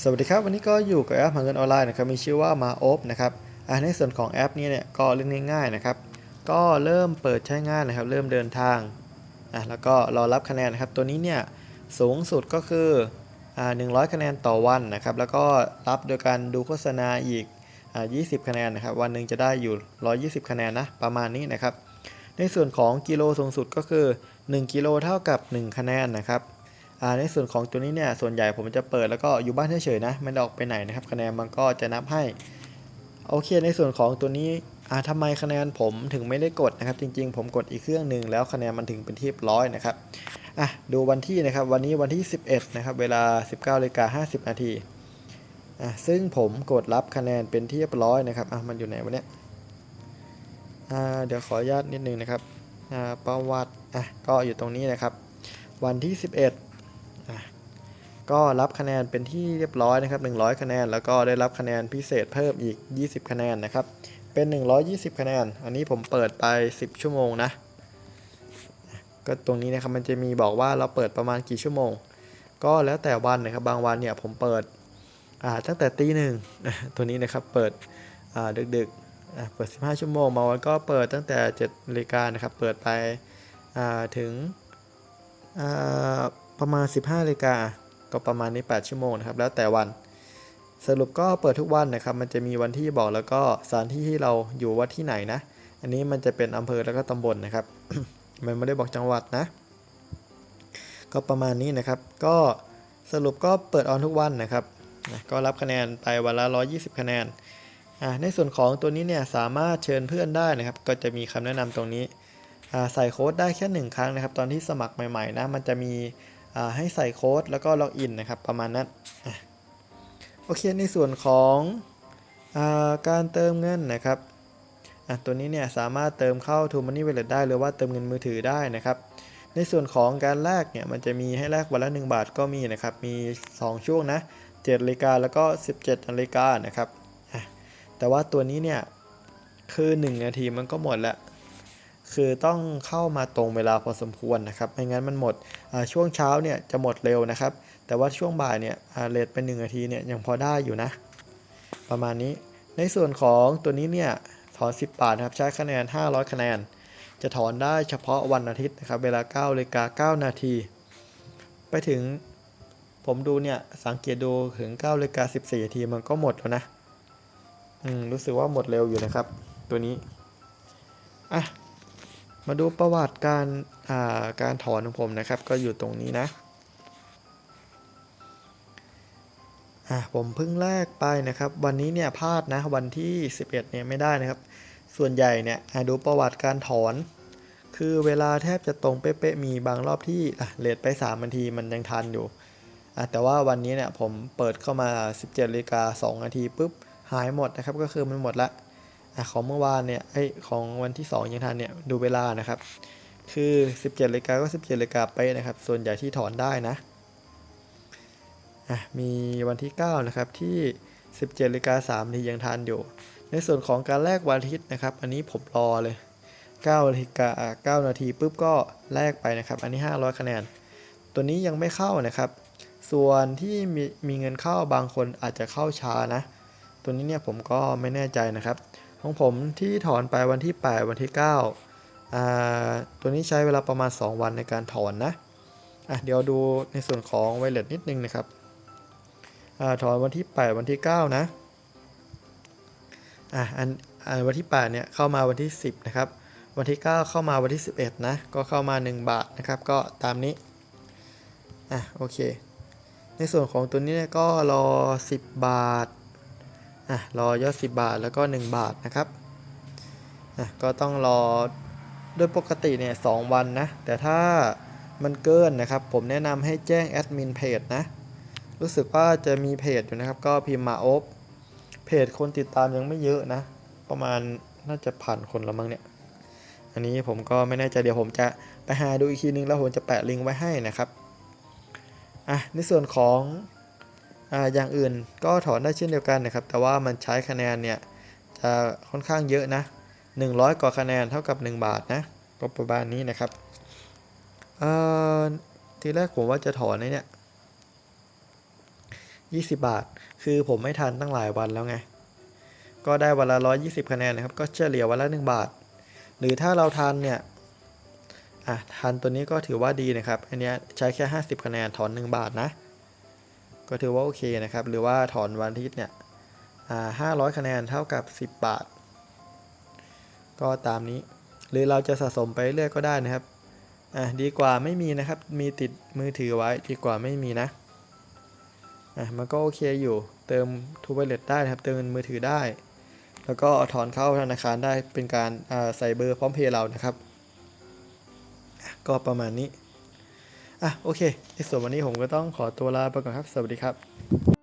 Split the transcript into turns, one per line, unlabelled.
สวัสดีครับ วันนี้ก็อยู่กับแอปหาเงินออนไลน์นะครับมีชื่อว่ามาโอฟนะครับอ่าในส่วนของแอปนี้เนี่ยก็เล่นง่ายๆนะครับ ก็เริ่มเปิดใช้งานนะครับ เริ่มเดินทางอะแล้วก็รอรับคะแนนนะครับ ตัวนี้เนี่ยสูงสุดก็คืออ่า100 คะแนนต่อวันนะครับ แล้วก็รับโดยการดูโฆษณาอีกอ่า20 คะแนนนะครับ วันหนึ่งจะได้อยู่ 120 คะแนนนะประมาณนี้นะครับ ในส่วนของกิโลสูงสุดก็คือ 1 กิโลเท่ากับ 1 คะแนนนะครับ ในส่วนของตัวนี้เนี่ยส่วนใหญ่ผมจะเปิดแล้วก็อยู่บ้านเฉยๆนะไม่ได้ออกไปไหนนะครับ คะแนนมันก็จะนับให้โอเค ในส่วนของตัวนี้อ่าทำไมคะแนนผมถึงไม่ได้กดนะครับ จริง ๆ ผมกดอีกเครื่องหนึ่งแล้วคะแนนมันถึงเป็นที่ร้อยนะครับอะดูวันที่นะครับ วันนี้วันที่ 11 นะครับ เวลา 19นาฬิกา50 นาทีอะซึ่งผมกดรับคะแนนเป็นที่เรียบร้อยนะครับอะมันอยู่ไหนวะเนี่ยอ่าเดี๋ยวขออนุญาตนิดนึงนะครับอ่าประวัติอะก็อยู่ตรงนี้นะครับ วันที่ 11อะ ก็รับคะแนนเป็นที่เรียบร้อยนะครับ 100 คะแนน แล้วก็ได้รับคะแนนพิเศษเพิ่มอีก 20 คะแนนนะครับ เป็น 120 คะแนน อันนี้ผมเปิดไป 10 ชั่วโมงนะ ก็ตรงนี้นะครับมันจะมีบอกว่าเราเปิดประมาณกี่ชั่วโมง ก็แล้วแต่วันนะครับ บางวันเนี่ยผมเปิดตั้งแต่ตีหนึ่งตัวนี้นะครับเปิดดึกๆเปิด 15 ชั่วโมงบางวันก็เปิดตั้งแต่7นาฬิกานะครับ เปิดไปถึงประมาณ 15นาฬิกา ก็ประมาณนี้ 8 ชั่วโมงนะครับแล้วแต่วันสรุปก็เปิดทุกวันนะครับ มันจะมีวันที่บอกแล้วก็สถานที่ที่เราอยู่ว่าที่ไหนนะ อันนี้มันจะเป็นอำเภอแล้วก็ตำบลนะครับ มันไม่ได้บอกจังหวัดนะ ก็ประมาณนี้นะครับ ก็สรุปก็เปิดออนทุกวันนะครับนะก็รับคะแนนไปวันละ 120 คะแนน ในส่วนของตัวนี้เนี่ยสามารถเชิญเพื่อนได้นะครับ ก็จะมีคำแนะนำตรงนี้ ใส่โค้ดได้แค่หนึ่งครั้งนะครับ ตอนที่สมัครใหม่ๆนะ มันจะมี ให้ใส่โค้ดแล้วก็ล็อกอินนะครับประมาณนั้นอโอเคในส่วนของอาการเติมเงินนะครับอะตัวนี้เนี่ยสามารถเติมเข้า True Money Wallet ได้หรือว่าเติมเงินมือถือได้นะครับในส่วนของการแลกเนี่ยมันจะมีให้แลกวันละ 1 บาทก็มีนะครับมี 2 ช่วงนะ7นาฬิกาแล้วก็ 17นาฬิกานะครับแต่ว่าตัวนี้เนี่ยคือ 1 นาทีมันก็หมดแล้ว คือต้องเข้ามาตรงเวลาพอสมควรนะครับ ไม่งั้นมันหมดช่วงเช้าเนี่ยจะหมดเร็วนะครับ แต่ว่าช่วงบ่ายเนี่ยเลทเป็น1นาทีเนี่ยยังพอได้อยู่นะ ประมาณนี้ ในส่วนของตัวนี้เนี่ยถอน 10 บาทนะครับ ใช้คะแนน 500 คะแนน จะถอนได้เฉพาะวันอาทิตย์นะครับ เวลา9นาฬิกา9นาที ไปถึงผมดูเนี่ย สังเกตดูถึง9นาฬิกา14นาทีมันก็หมดแล้วนะ อืม รู้สึกว่าหมดเร็วอยู่นะครับ ตัวนี้ อะ มาดูประวัติการาการถอนของผมนะครับ ก็อยู่ตรงนี้นะอะผมเพิ่งแลกไปนะครับ วันนี้เนี่ยพลาดนะวันที่ 11เนี่ยไม่ได้นะครับ ส่วนใหญ่เนี่ยดูประวัติการถอน คือเวลาแทบจะตรงเป๊ะๆมีบางรอบที่อะเลทไป3นาทีมันยังทันอยู่อะแต่ว่าวันนี้เนี่ยผมเปิดเข้ามา 17นาฬิกา2นาทีปุ๊บหายหมดนะครับ ก็คือมันหมดละ อ่ของเมื่อวานเนี่ยไอของวันที่ 2 ยังทันเนี่ยดูเวลานะครับ คือ 17นาฬิกาก็ 17นาฬิกาเป๊ะนะครับ ส่วนใหญ่ที่ถอนได้นะอะมีวันที่ 9 นะครับที่ 17นาฬิกา3นาทียังทันอยู่ ในส่วนของการแลกวันอาทิตย์นะครับ อันนี้ผมรอเลย9นาฬิกา9นาทีปุ๊บก็แลกไปนะครับ อันนี้ 500 คะแนน ตัวนี้ยังไม่เข้านะครับ ส่วนที่มีมีเงินเข้าบางคนอาจจะเข้าช้านะ ตัวนี้เนี่ยผมก็ไม่แน่ใจนะครับ ของผมที่ถอนไปวันที่ 8 วันที่9อ่าตัวนี้ใช้เวลาประมาณ 2 วันในการถอนนะอะเดี๋ยวดูในส่วนของไวเลสนิดนึงนะครับอถอนวันที่ 8 วันที่ 9 นะอะอันอันวันที่ 8 เนี่ยเข้ามาวันที่ 10 นะครับ วันที่ 9 เข้ามาวันที่ 11 นะ ก็เข้ามา 1 บาทนะครับ ก็ตามนี้ อะโอเค ในส่วนของตัวนี้เนี่ยก็รอ 10 บาท อะรอยอด 10 บาทแล้วก็ 1 บาทนะครับอะก็ต้องรอโดยปกติเนี่ยสวันนะ แต่ถ้ามันเกินนะครับ ผมแนะนำให้แจ้งแอดมินเพจนะ รู้สึกว่าจะมีเพจอยู่นะครับ ก็พิมพ์มาโอบเพจคนติดตามยังไม่เยอะนะ ประมาณน่าจะผ่านคนละมั้งเนี่ย อันนี้ผมก็ไม่แน่ใจเดี๋ยวผมจะไปหาดูอีกทีนึงแล้วผมจะแปะลิงก์ไว้ให้นะครับ อะในส่วนของ อย่างอื่นก็ถอนได้เช่นเดียวกันนะครับ แต่ว่ามันใช้คะแนนเนี่ยจะค่อนข้างเยอะนะ 100 กว่าคะแนนเท่ากับ 1 บาทนะ ก็ประมาณนี้นะครับทีแรกผมว่าจะถอนเนี่ย20 บาท คือผมไม่ทันตั้งหลายวันแล้วไง ก็ได้วันละ 120 คะแนนนะครับ ก็เฉลี่ยวันละ 1 บาท หรือถ้าเราทันเนี่ย อะทันตัวนี้ก็ถือว่าดีนะครับ อันนี้ใช้แค่ 50 คะแนนถอน 1 บาทนะ ก็ถือว่าโอเคนะครับ หรือว่าถอนวันอาทิตย์เนี่ยอ่า500คะแนนเท่ากับ 10 บาท ก็ตามนี้ หรือเราจะสะสมไปเรื่อยก็ได้นะครับ อะดีกว่าไม่มีนะครับ มีติดมือถือไว้ดีกว่าไม่มีนะ อะมันก็โอเคอยู่ เติมทูเบเลตได้นะครับ เติมเงินมือถือได้ แล้วก็ถอนเข้าธนาคารได้เป็นการใส่เบอร์พร้อมเพย์เรานะครับ ก็ประมาณนี้ อะโอเค ในส่วนวันนี้ผมก็ต้องขอตัวลาไปก่อนครับ สวัสดีครับ